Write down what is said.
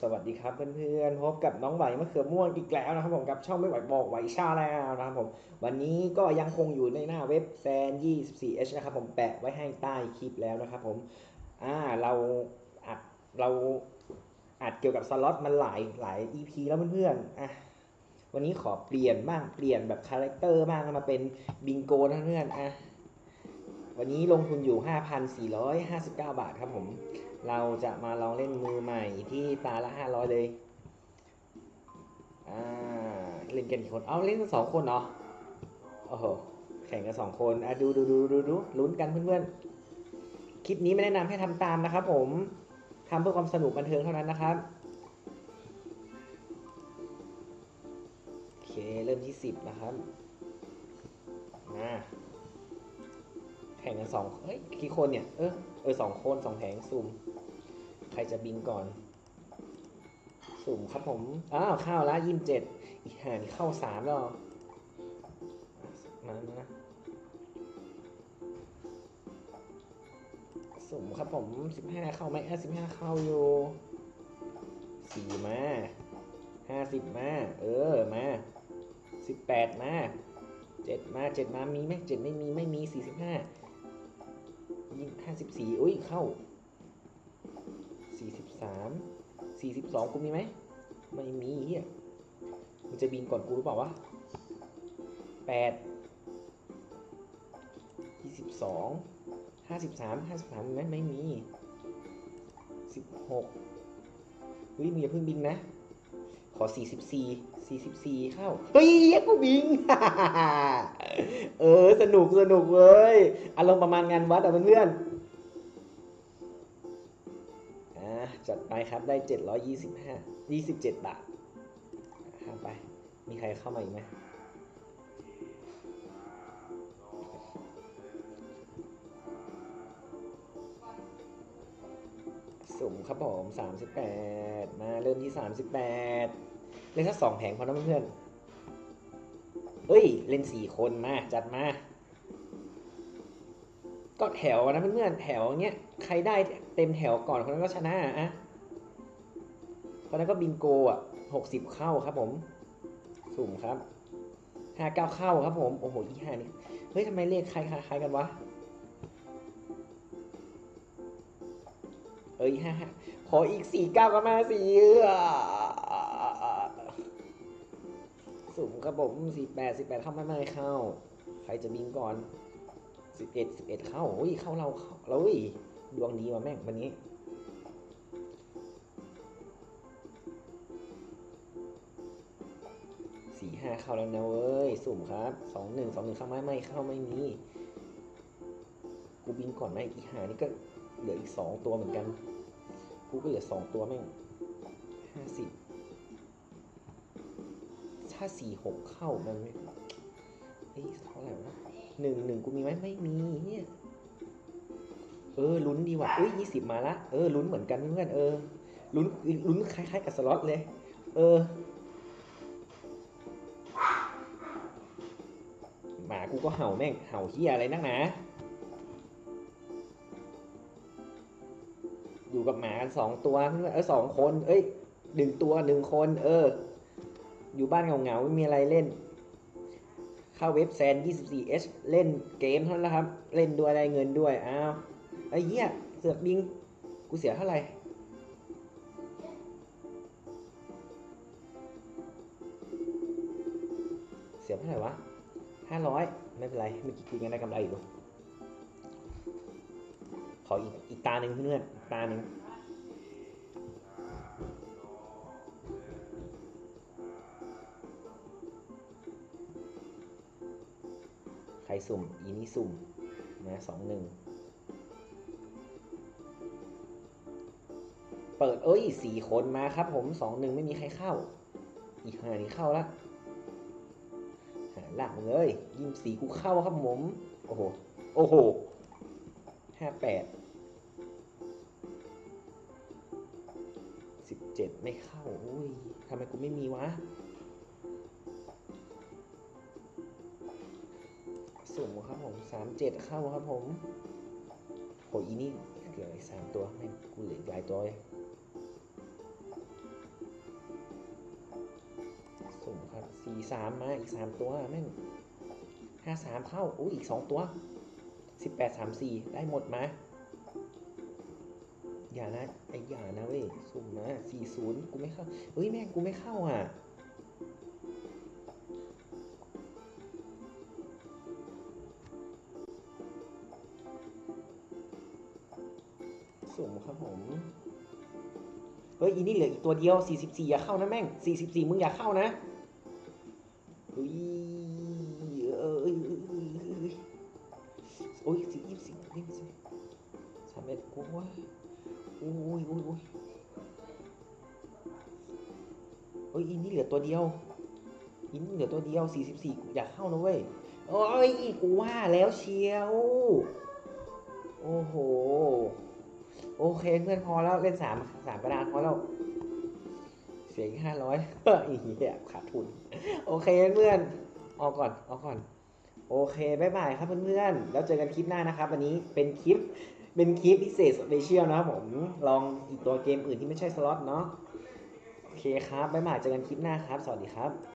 สวัสดีครับเพื่อนๆพบกับน้องไหวมะเขือม่วงอีกแล้วนะครับผมกับช่องไม่ไหวบอกไหวชาแล้วนะครับผมวันนี้ก็ยังคงอยู่ในหน้าเว็บแซน 24h นะครับผมแปะไว้ให้ใต้คลิปแล้วนะครับผมอ่าเราอัดเราอัดเกี่ยวกับสล็อตมันหลายหลาย EP แล้วเพื่อนๆอะวันนี้ขอเปลี่ยนบ้างเปลี่ยนแบบคาแรคเตอร์บ้างมาเป็นบิงโกนะเพื่อนอะวันนี้ลงทุนอยู่ 5,459 บาทครับผม เราจะมาลองเล่นมือใหม่ที่ตาละ500เลย อ่า เล่นกันกี่คน เอาเล่นกันสองคนเหรอโอ้โห แข่งกันสองคน อะดูดูดูดูดูลุ้นกันเพื่อนๆ คลิปนี้ไม่แนะนำให้ทำตามนะครับผมทำเพื่อความสนุกบันเทิงเท่านั้นนะครับ โอเค เริ่มที่10นะครับ สองเฮ้ยกี่คนเนี่ย เออเออสองคนสองแผงสุ่ม ใครจะบินก่อน สุ่มครับผม อ้าวข้าวละยี่สิบเจ็ดอีหานี่เข้าสามแล้วมามาสุ่มครับผมสิบห้าเข้าไหมห้าสิบห้าเข้าอยู่สี่มาห้าสิบมา เออมาสิบแปดมาเจ็ดมาเจ็ดมามีไหมเจ็ดไม่มีไม่มีสี่สิบห้า ยี่ห้าสิบสี่อุ้ยเข้าสี่สิบสามสี่สิบสองกูมีไหมไม่มีเฮียมันจะบินก่อนกูหรือเปล่าวะแปดยี่สิบสองห้าสิบสามห้าสิบสามมีไหมไม่มีสิบหกเฮ้ยมึงอย่าเพิ่งบินนะ ขอ 44 44 เข้า เฮ้ยเยกูบิง เออ สนุกสนุกเว้ย อารมณ์ประมาณงานวัดอะเพื่อนๆอ่าจัดไปครับได้ 725 27บายี่สิบเจ็ดบาทข้ามไป มีใครเข้ามาอีกไหมุ่มครับผมสามสิบแปดมาเริ่มที่สามสิบแปดเล่นแค่สองแผงพอนะเพื่อนเอ้ย เล่นสี่คนมา จัดมา ก็แถวนะเพื่อนๆแถวเงี้ยใครได้เต็มแถวก่อนคนนั้นก็ชนะอะคนนั้นก็บิงโกอะหกสิบเข้าครับผม สุ่มครับห้าเก้าเข้าครับผม โอ้โหยี่ห้านี่เฮ้ยทำไมเลขคล้ายๆกันวะ อ้ยห้าขออีกสี่เก้าก็มาสี่เออสุ่มครับผมสี่แปดสิบแปดเข้าไม่ไม่เข้า ใครจะบินก่อนสิบเอ็ดสิบเอ็ดเข้าเฮ้ยเข้าเราเข้าเราเฮ้ยดวงดีว่ะแม่งวันนี้สี่ห้าเข้าแล้วนะเว้ย สุ่มครับสองหนึ่งสองหนึ่งเข้าไหมไม่เข้าไม่มีกูบินก่อนไหมอีหานี่ก็ เหลืออีกสองตัวเหมือนกัน กูก็เหลือสองตัวแม่งห้าสิบถ้าสี่หกเข้ามันไม่เอ้ยเท่าไหร่วะหนึ่งหนึ่งกูมีไหมไม่มีเนี่ยเออลุ้นดีว่ะเอ้ยยี่สิบมาละเออลุ้นเหมือนกันเพื่อนเออลุ้นลุ้นคล้ายๆกับสล็อตเลย เออหมากูก็เห่าแม่งเห่าเฮียอะไรนักหนา กับหมากันสองตัวเออสองคน เอ้ยหนึ่งตัวหนึ่งคน เออ อยู่บ้านเหงาๆไม่มีอะไรเล่น เข้าเว็บแซน 24h เล่นเกมเท่านั้นแหละครับ เล่นด้วยได้เงินด้วย อ้าวไอ้เหี้ยเสือกบิง กูเสียเท่าไหร่เสียเท่าไหร่วะห้าร้อยไม่เป็นไรเมื่อกี้กูยังได้กำไรอยู่ ขออีกอีกตาหนึ่งเพื่อนอีกตาหนึ่งใครสุ่ม อีนี่สุ่มนะสองหนึ่งเปิดเอ้ยสี่คนมาครับผมสองหนึ่งไม่มีใครเข้า อีกหานี้เข้าละหาหลักเลยยิมสีกูเข้าครับผม โอ้โห โอ้โห ห้าแปดสิบเจ็ดไม่เข้าอุ้ยทำไมกูไม่มีวะสุ่มครับผมสามเจ็ดเข้าครับผมโออีนี่เกืออีกสามตัวไม่กูเหลือหลายตัวเลยสุ่มครับสี่สามมาอีกสามตัวแม่งห้าสามเข้าอุ้ยอีกสองตัว สิบแปดสามสี่ได้หมดมาอย่านะไอ้อย่านะเว้ยสุ่มมาสี่ศูนย์กูไม่เข้า เฮ้ยแม่งกูไม่เข้าอะสุ่มครับผม เฮ้ยอีนี่เหลืออีกตัวเดียว 44 อย่าเข้านะแม่ง 44 มึงอย่าเข้านะเฮ้ยเอ้ยเอ้ โอ้ยสิยี่สิบยี่สิบสามเอ็ดโอ้ยโอ้ยโอ้ยโอ้ยเฮ้ยอีนี่เหลือตัวเดียวอีนี่เหลือตัวเดียว44กูอยากเข้านะเว้ยโอ้ยกูว่าแล้วเชียวโอ้โหโอเคเพื่อนพอแล้วเล่นสามสามกระดานพอแล้วเสียห้าร้อยอีเหี้ยขาดทุน โอเคเพื่อนออกก่อนออกก่อน โอเคบายบายครับเพื่อนๆ แล้วเจอกันคลิปหน้านะครับ วันนี้เป็นคลิปเป็นคลิปพิเศษสเปเชียลนะครับผมลองอีกตัวเกมอื่นที่ไม่ใช่สล็อตเนาะโอเคครับบายบายเจอกันคลิปหน้าครับ สวัสดีครับ